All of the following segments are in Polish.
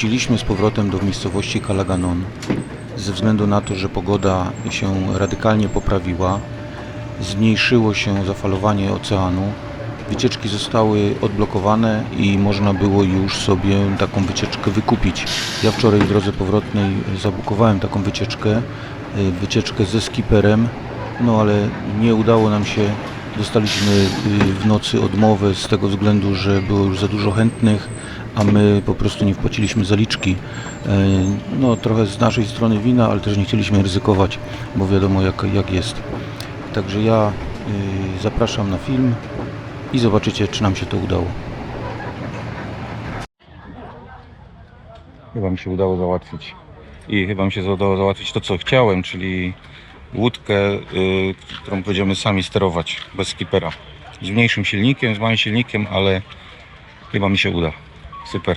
Wróciliśmy z powrotem do miejscowości Kalaganon ze względu na to, że pogoda się radykalnie poprawiła, zmniejszyło się zafalowanie oceanu, wycieczki zostały odblokowane i można było już sobie taką wycieczkę wykupić. Ja wczoraj w drodze powrotnej zabukowałem taką wycieczkę, y, wycieczkę ze skiperem, no ale nie udało nam się. Dostaliśmy y, w nocy odmowę z tego względu, że było już za dużo chętnych, a my po prostu nie wpłaciliśmy zaliczki. E, No trochę z naszej strony wina, ale też nie chcieliśmy ryzykować, bo wiadomo jak, jak jest. Także ja y, zapraszam na film i zobaczycie, czy nam się to udało. Chyba mi się udało załatwić. I chyba mi się udało załatwić to, co chciałem, czyli łódkę, y, którą będziemy sami sterować, bez skipera. Z mniejszym silnikiem, z małym silnikiem, ale chyba mi się uda. Super.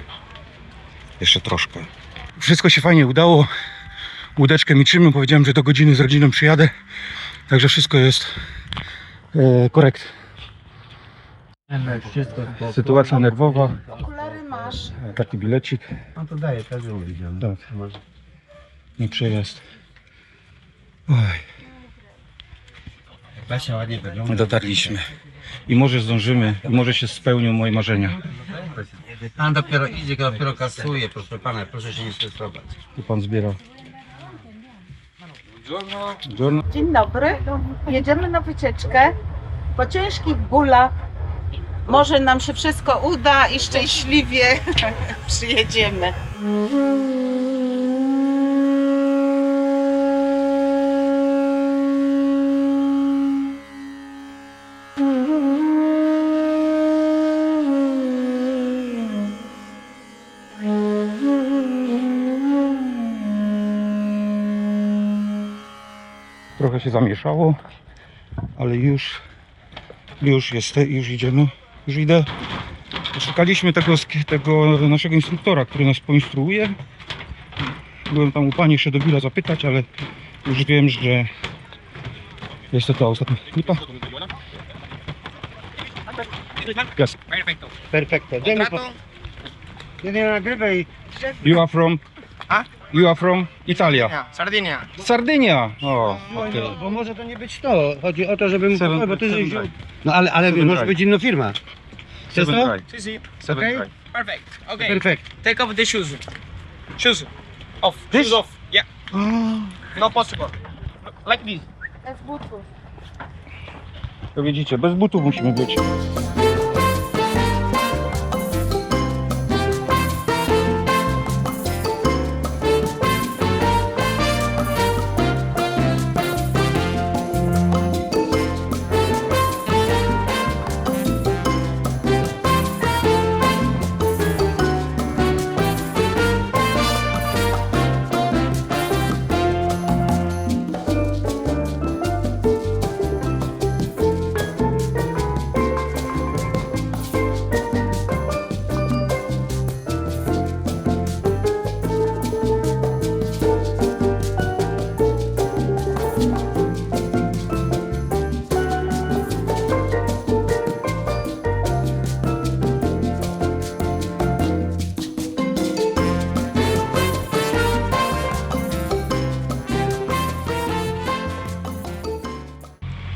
Jeszcze troszkę. Wszystko się fajnie udało. Łódeczkę mi trzymam. Powiedziałem, że do godziny z rodziną przyjadę. Także wszystko jest e, korekt. Sytuacja nerwowa. Okulary masz. Taki bilecik. No to daję, też ją widziałem. Tak. Nie przejazd. Oj. Basia ładnie wygląda. Dotarliśmy. I może zdążymy, i może się spełnią moje marzenia. Pan dopiero idzie, dopiero kasuje, proszę pana, proszę się nie stresować. Tu pan zbiera. Dzień dobry. Jedziemy na wycieczkę. Po ciężkich bólach może nam się wszystko uda i szczęśliwie przyjedziemy. Się zamieszało, ale już, już jest, już idziemy, już idę. Szukaliśmy tego, tego naszego instruktora, który nas poinstruuje. Byłem tam u pani jeszcze do biura zapytać, ale już wiem, że jest to ta ostatnia klipa. Yes. Po... Nie nagrywaj. You are from? You are from Italia. Sardynia. Sardynia. O, No, okej. no, bo może to nie być to. Chodzi o to, żebym... Seven- bo ty seven drive. No ale, ale Seven może drive. być inna firma. Chcesz Seven to? drive. Si, si. Seven Okay. drive. Perfect. Okay. Perfekt. Take off the shoes. Shoes. Off. This? Shoes off. Yeah. No possible. Like this. Bez butów. To widzicie, bez butów musimy być.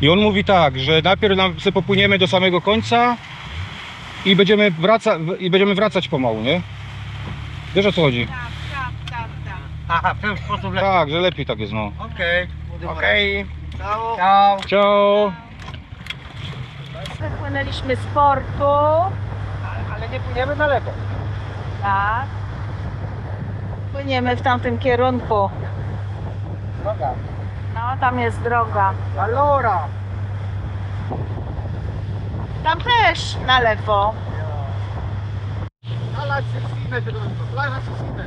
I on mówi tak, że najpierw nam sobie popłyniemy do samego końca i będziemy, wraca, i będziemy wracać pomału, nie? Wiesz o co chodzi? Tak, tak, tak, tak. Aha, w ten sposób lepiej. Tak, że lepiej tak jest, no. Okej. Okay. Ciao. Ciao. Ciao! Wypłynęliśmy z portu. Ale nie płyniemy na lewo. Tak. Płyniemy w tamtym kierunku. Droga. No, tam jest droga. Allora. Tam też na lewo. Dove Alla Sicile.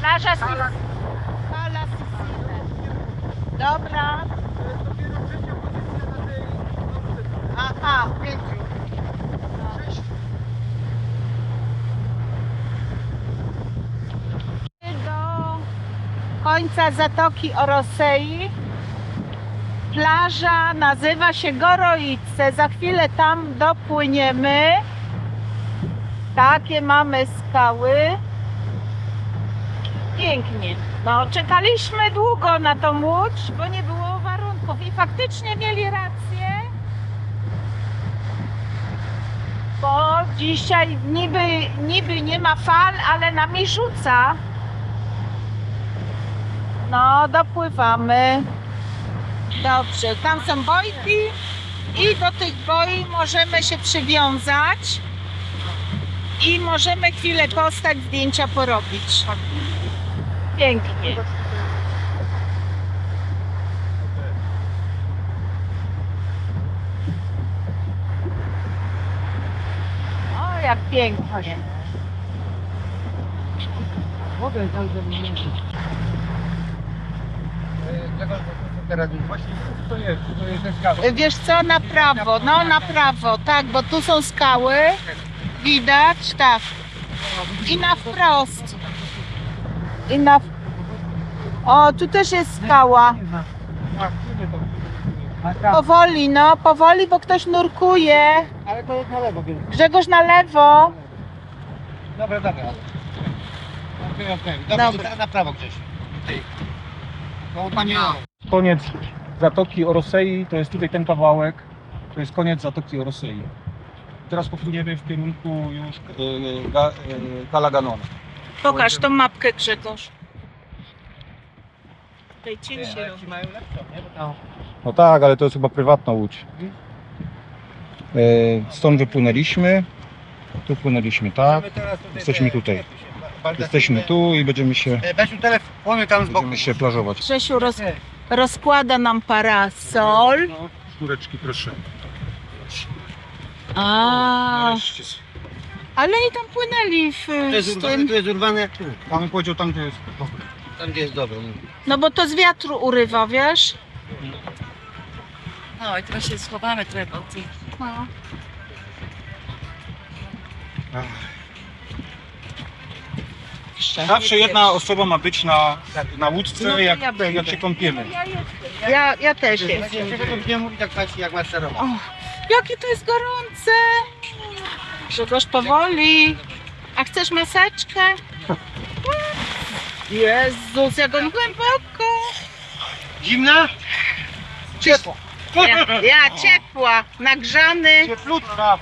Plaża Sicile. Pala Sicile. Dobra. Dopiero trzecia pozycja na tej... Aha. pięciu. do końca Zatoki Orosei. Plaża nazywa się Goroice. Za chwilę tam dopłyniemy. Takie mamy skały. Pięknie. No, czekaliśmy długo na tą łódź, bo nie było warunków i faktycznie mieli rację. Bo dzisiaj niby, niby nie ma fal, ale nami rzuca. No, dopływamy. Dobrze, tam są bojki i do tych boi możemy się przywiązać i możemy chwilę postać, zdjęcia porobić. Pięknie. O, jak pięknie. Teraz właśnie. To jest, to jest ten skał. Wiesz co, na prawo, no na prawo, tak, bo tu są skały, widać, tak. I na wprost. I na... w- O, tu też jest skała. A. Powoli, no, powoli, bo ktoś nurkuje. Ale to jest na lewo, więc. Grzegorz na lewo. Dobra, dobra. Okej, okej. Dobra, Dobra. to na prawo gdzieś. No, panie. Koniec Zatoki Orosei, to jest tutaj ten kawałek. To jest koniec Zatoki Orosei. Teraz popłyniemy w kierunku już e, ga, e, Galaganonu. Pokaż tą mapkę, Grzegorz. Tutaj cień się robi. Mają nie? Tam- No tak, ale to jest chyba prywatna łódź. E, Stąd wypłynęliśmy. Tu płynęliśmy, tak. Jesteśmy te- tutaj. Jesteśmy tu i będziemy się, Weź mi telefon, tam z boku. będziemy się plażować. Grzesiu roz, rozkłada nam parasol. No, proszę. A, Nareszcie. ale i tam płynęli w, To jest z urwane, tym. jest urwane. Tu, Tam powiedział tam, gdzie jest. Dobra. tam gdzie jest dobre. No bo to z wiatru urywa, wiesz? No i teraz się schowamy trochę od tych. No. Zawsze jedna osoba ma być na, na łódce, No, jak, ja będę. jak się kąpiemy. Ja, ja też jestem. Nie mówić, jak patrzcie, jak masz sterować. O, jakie to jest gorące! Grzegorz powoli. A chcesz maseczkę? Jezus, jak on głęboko. Zimna? Ciepło. Ja, ja ciepła, nagrzany, Cieplutka.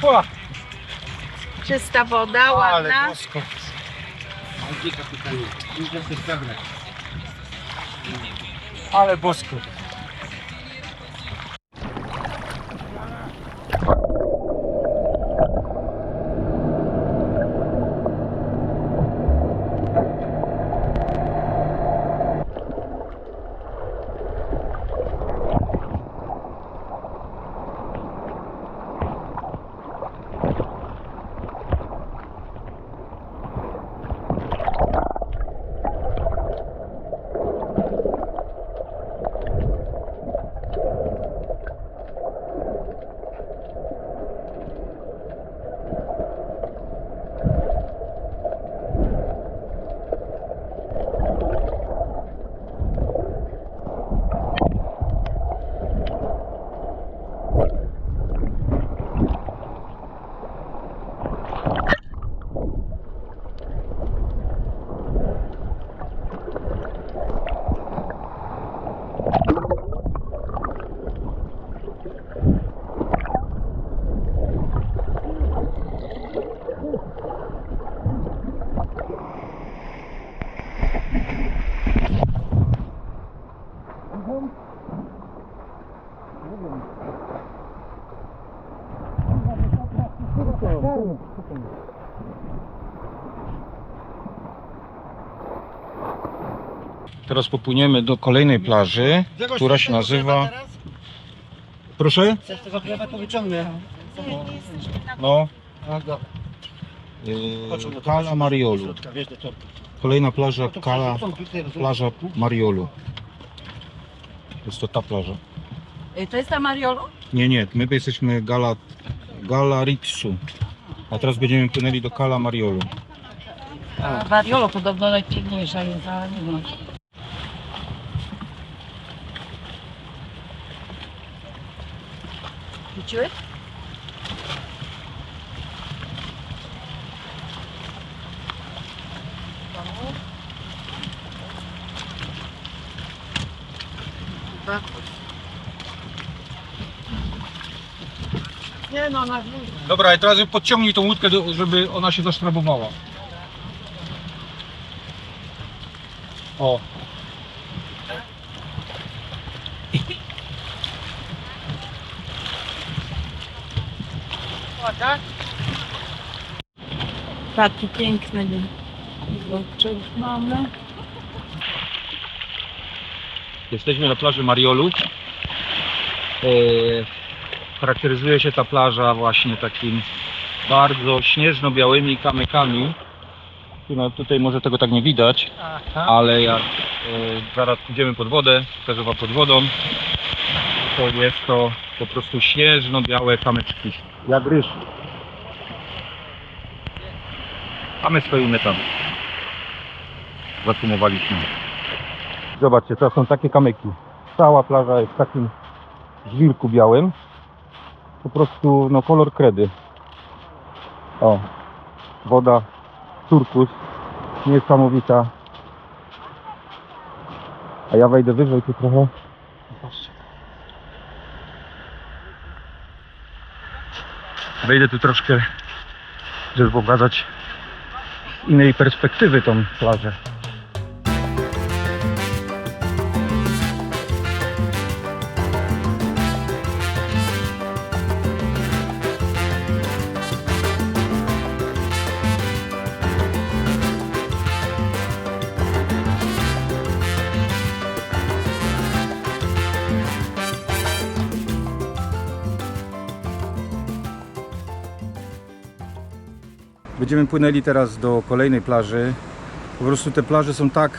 Pola. Czysta woda, Ale ładna. bosko. Ale bosko. Teraz popłyniemy do kolejnej plaży, która się nazywa... Proszę? Chcesz tego to wyciągnę. No, dobra. yy, Cala Mariolu. Wiesz, do czorka. Kolejna plaża No to Cala, są tutaj, rozumiesz? plaża Mariolu. Jest to ta plaża. Y, To jest ta Mariolo? Nie, nie, my jesteśmy Gala, Galarixu. A teraz będziemy płynęli do Cala Mariolu. A Mariolo podobno najpiękniejsza jest, ale nie wiem. rzuciły? Tak. Nie no, na. Dobra, i teraz podciągnij tą łódkę, żeby ona się zasztrabowała. O, Taki piękny zobaczył mamy. Jesteśmy na plaży Mariolu. Eee, charakteryzuje się ta plaża właśnie takim bardzo śnieżno-białymi kamykami. Na- Tutaj może tego tak nie widać, ale jak e, zaraz pójdziemy pod wodę, pokażę wam pod wodą, to jest to po prostu śnieżno-białe kamyczki. Jak ryż. A my stoimy tam. Zakumowaliśmy. Zobaczcie, to są takie kamyki. Cała plaża jest w takim żwirku białym. Po prostu no kolor kredy. O, woda turkus. Niesamowita. A ja wejdę wyżej tu trochę. Wejdę tu troszkę, żeby pokazać z innej perspektywy tą plażę. Będziemy płynęli teraz do kolejnej plaży. Po prostu te plaże są tak,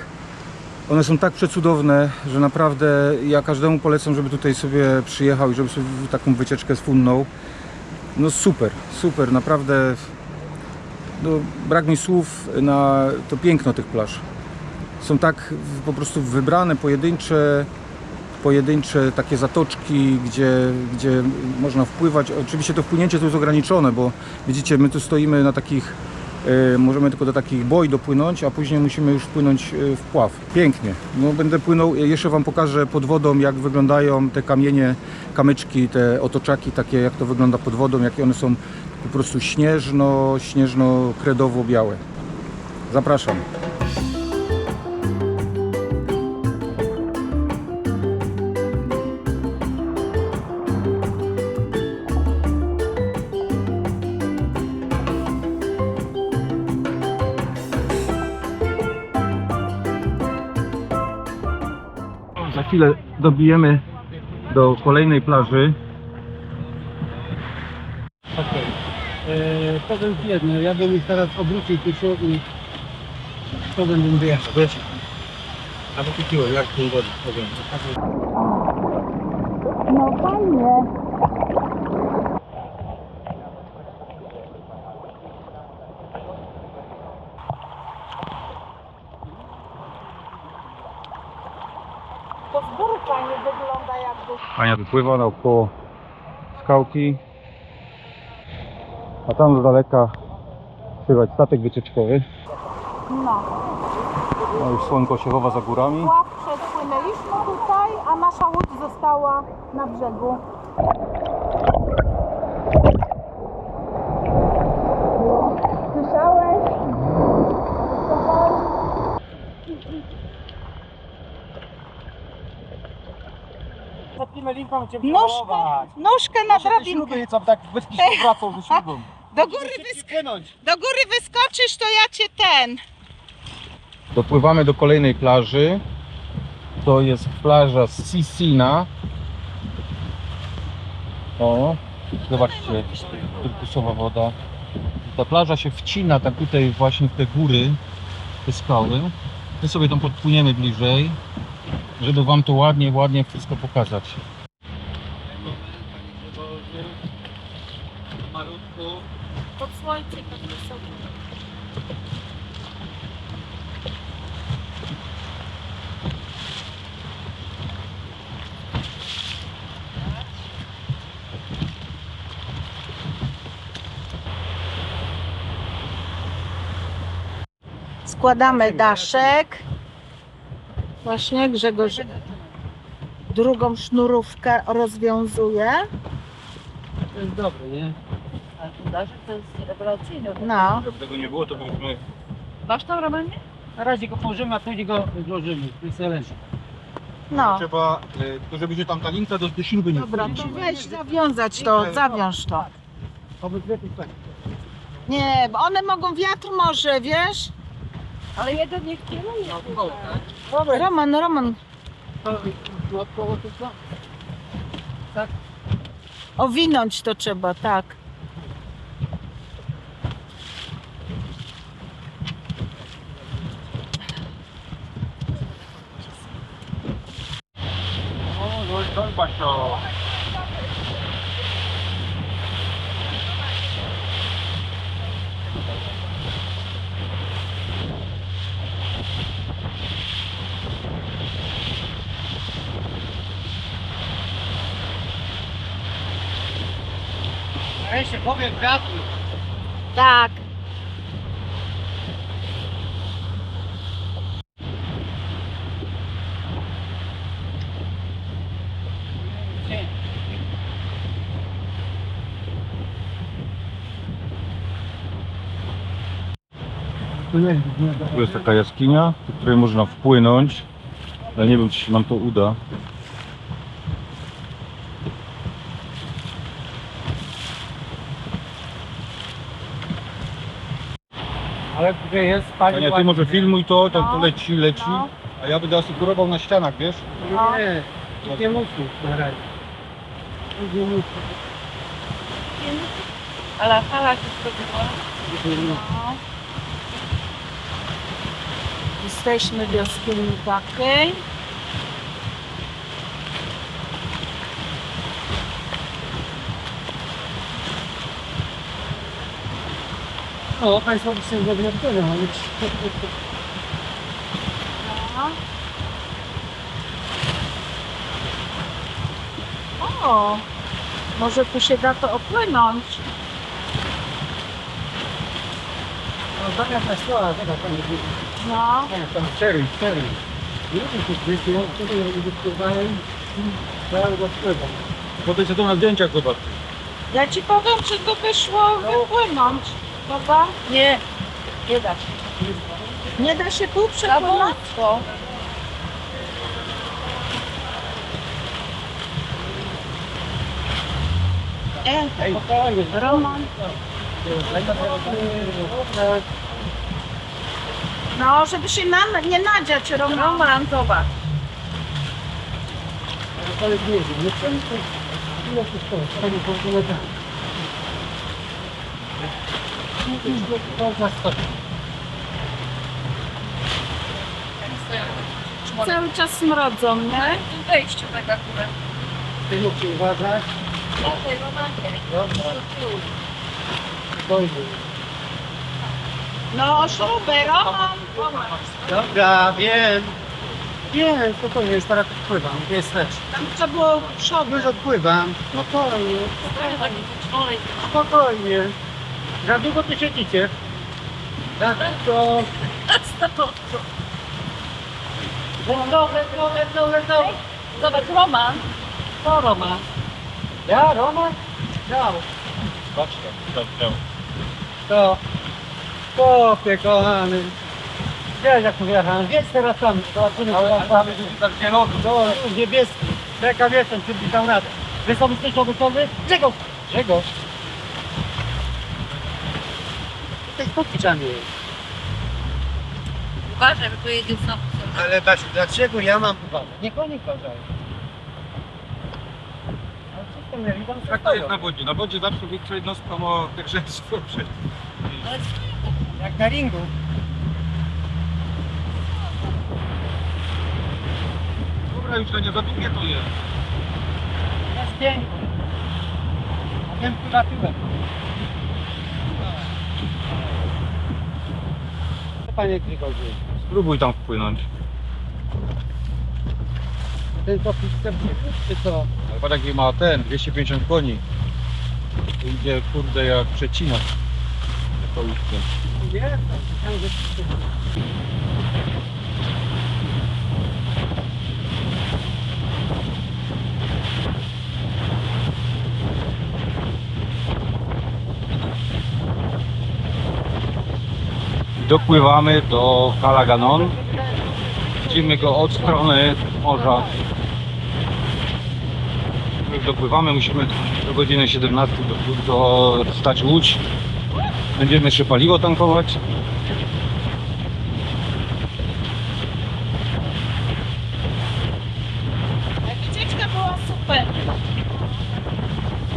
one są tak przecudowne, że naprawdę ja każdemu polecam, żeby tutaj sobie przyjechał i żeby sobie taką wycieczkę sfunął. No super, super, naprawdę no, brak mi słów na to piękno tych plaż. Są tak po prostu wybrane, pojedyncze, pojedyncze takie zatoczki, gdzie, gdzie można wpływać. Oczywiście to wpłynięcie tu jest ograniczone, bo widzicie, my tu stoimy na takich, e, możemy tylko do takich boi dopłynąć, a później musimy już wpłynąć e, w pław. Pięknie. No, będę płynął, jeszcze Wam pokażę pod wodą, jak wyglądają te kamienie, kamyczki, te otoczaki, takie jak to wygląda pod wodą, jakie one są po prostu śnieżno, śnieżno-kredowo-białe. Zapraszam. Chwilę dobijemy do kolejnej plaży. Okej. Eee, Powiem Ci jedno, ja bym ich teraz obrócił tu się i potem bym wyjechał, wiesz? A wykupiłem, jak wodę, powiem. No fajnie. To z góry fajnie wygląda jakby. Ania wypływa naokoło skałki. A tam z daleka słychać statek wycieczkowy. No. No już słonko się chowa za górami. Pław przepłynęliśmy tutaj, a nasza łódź została na brzegu. Linką, cię Nóżkę, nóżkę na drabinkę. i co tak wyski się wracał ze śrubą. Do góry, wysk- do góry wyskoczysz, to ja cię ten. Dopływamy do kolejnej plaży. To jest plaża Sisina. O, zobaczcie, turkusowa woda. Ta plaża się wcina tak tutaj właśnie w te góry, te skały. My sobie tam podpłyniemy bliżej, żeby wam to ładnie, ładnie wszystko pokazać. Słońcem tak wysoko. Składamy daszek. Właśnie Grzegorz drugą sznurówkę rozwiązuje. To jest dobre, nie? Fundażek to jest rewelacyjny. No. Gdyby tego nie było, to byśmy... Masz tam Romanie? Na razie go położymy, a później go złożymy. To jest leży. No. Trzeba, y, tylko żeby się tam ta linka do, do śruby nie Dobra, to weź zawiązać to, zawiąż to. Nie, bo one mogą wiatr może, wiesz? Ale jeden niech kieruje. Roman, Roman, To to co? owinąć to trzeba, tak. Wiatru. Tak. Tu jest, Tu jest taka jaskinia, do której można wpłynąć, ale nie wiem, czy się nam to uda. Gdzie jest pani Ania, ty może filmuj to, to, to No. leci, leci, No. a ja będę asykurował na ścianach, wiesz? No. Nie, nie, nie musi na razie. Nie musi. Ale fala się zrobiła. No. Jesteśmy w jaskini takiej. O, Państwo się odpowiedź, ale O, może tu się da to opłynąć. No, zamiast na słowa, taka pani. No. Tam cztery, cztery. Nie wiem, czy zbyt, ja wtedy jak wypływałem, to ja go wpływam. Potem się to na zdjęciach zobacz. Ja ci powiem, czy to wyszło wypłynąć. Prawda? Nie, nie da się. Nie da się tu przepłynąć? E, Roman. No, żeby się na, nie nadziać, Roman. Roman, zobacz. Ale nie wiem, nie wiem, to ile to stoi, pani polega. To za sto. Cały czas smrodzą, nie? Tu wejściu tak akurat. Ty musisz uważać. Dlatej Romanie. Dobra, spojrzyj. No, śrubę, Roman. Dobra, wiem. Wiem, spokojnie, już teraz odpływam, jest też. Tam trzeba było przodu. Już odpływam, spokojnie, Tak, spokojnie. Za długo tu siedzicie? Za długo. Let's go, let's go, let's go, let's go. Zobacz, Roman. To Roman. Ja, Roman? Ja. Patrz tam, tam, tam. To. Chłopie kochany. Wiesz jak wjechałem, jedź teraz tam, co tam tam. tak zielony. To niebieski. Czekam jestem, czy byś dał radę. Wy sobie jesteś gotowy? Grzegorz! Grzegorz! Jesteś podpiczany. Uważaj, bo tu jedzie sam. Ale Basiu, dlaczego ja mam uważać? Niech oni uważają. Ale co to? Tam jest na wodzie? Na wodzie zawsze większa jednostka ma pierwszeństwo przed... Jak na ringu. Dobra, już to nie za długie to jest. Jest pięknie. A wiem na tyłem. Panie Grigorzu? Spróbuj tam wpłynąć. Ten to chce czy co? Ale patrz jaki ma ten, 250 koni. To idzie kurde jak przecinak. To ustkę. Nie, tam że... Dopływamy do Kalaganon. Widzimy go od strony morza. Jak dopływamy, musimy do godziny 17 do, do stać łódź. Będziemy jeszcze paliwo tankować. Wycieczka była super.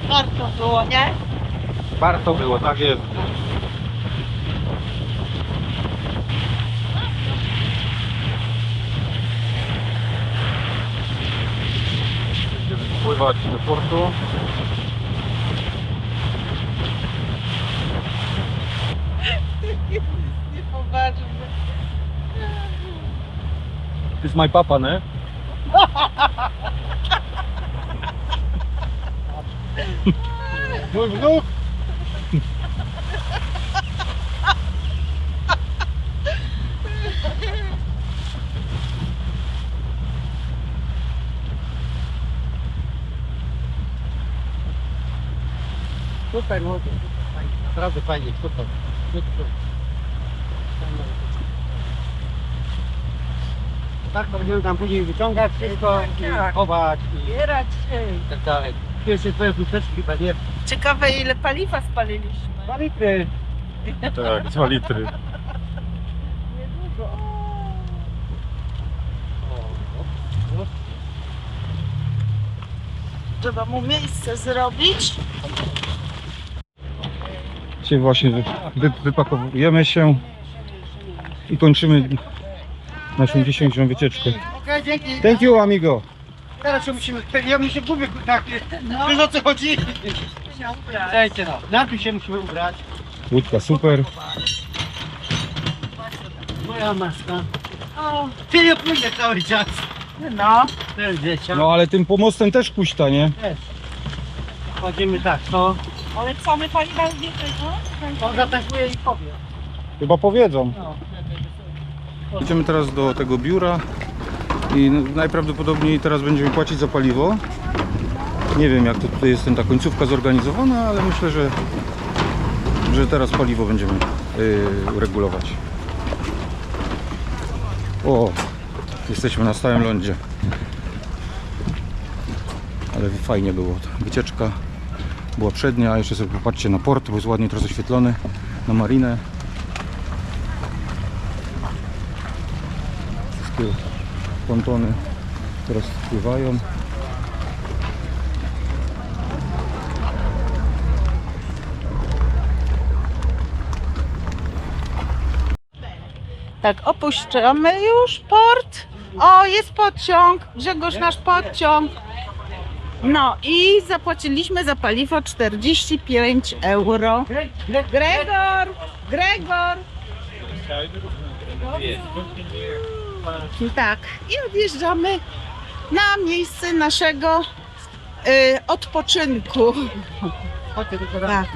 Warto było, nie? Warto było, tak jest. Będziemy pływać do portu. Niepoważne. To jest my papa, nie? Mój wnuk! Super, no, naprawdę fajnie, super. super. Tak, to będziemy tam później wyciągać wszystko i chować i Zbierać się. tak dalej. Pierwsze twoje chusteczki chyba nie. Ciekawe ile paliwa spaliliśmy. Dwa litry. Tak, 2 litry. Niedużo. Trzeba mu miejsce zrobić. Właśnie wy, wy, wypakowujemy się i kończymy naszą dzisiejszą wycieczkę. Okej, dzięki. Thank you, amigo. Teraz się musimy, ja mi się gubię, tak, wiesz o co chodzi? Słuchajcie no, najpierw się musimy ubrać. Łódka super. Moja maska. O, Ty nie płynie cały czas. no. Teraz dzieciak. No ale tym pomostem też kuśta, nie? Chodzimy tak, to Ale co my paliwa nie tego? on zatankuje i powie. Chyba powiedzą. No. Idziemy teraz do tego biura i najprawdopodobniej teraz będziemy płacić za paliwo. Nie wiem jak to tutaj jest ten, ta końcówka zorganizowana, ale myślę, że, że teraz paliwo będziemy yy, regulować. O, jesteśmy na stałym lądzie. Ale fajnie było. Ta wycieczka była przednia, a jeszcze sobie popatrzcie na port, bo jest ładnie teraz oświetlony, na marinę. Wszystkie pontony teraz wpływają. Tak, opuszczamy już port. O, jest pociąg. Grzegorz, nasz pociąg. No i zapłaciliśmy za paliwo 45 euro. Gregor! Gregor! Tak, i odjeżdżamy na miejsce naszego y, odpoczynku. Tak.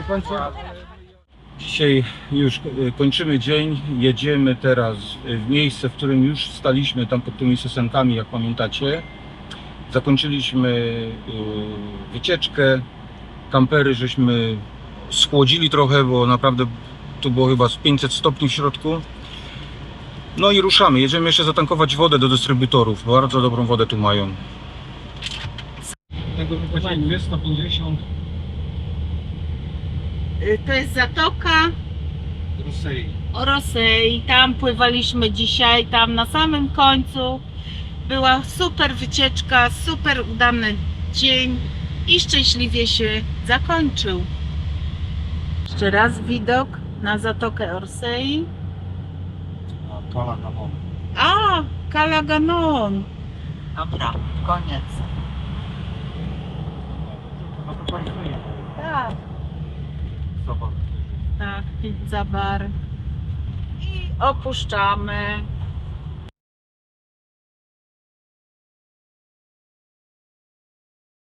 Dzisiaj już e, kończymy dzień. Jedziemy teraz w miejsce, w którym już staliśmy, tam pod tymi sosenkami, jak pamiętacie. Zakończyliśmy e, wycieczkę. Kampery żeśmy schłodzili trochę, bo naprawdę tu było chyba z 500 stopni w środku. No i ruszamy. Jedziemy jeszcze zatankować wodę do dystrybutorów. Bardzo dobrą wodę tu mają. Tego wypłaciliśmy 150 Y, To jest zatoka Rosei. Orosei. Tam pływaliśmy dzisiaj, tam na samym końcu. Była super wycieczka, super udany dzień i szczęśliwie się zakończył. Jeszcze raz widok na Zatokę Orsei. Kola na moment. A, Kalaganon. Dobra, koniec. No. Tak, tak, pizza bar. I opuszczamy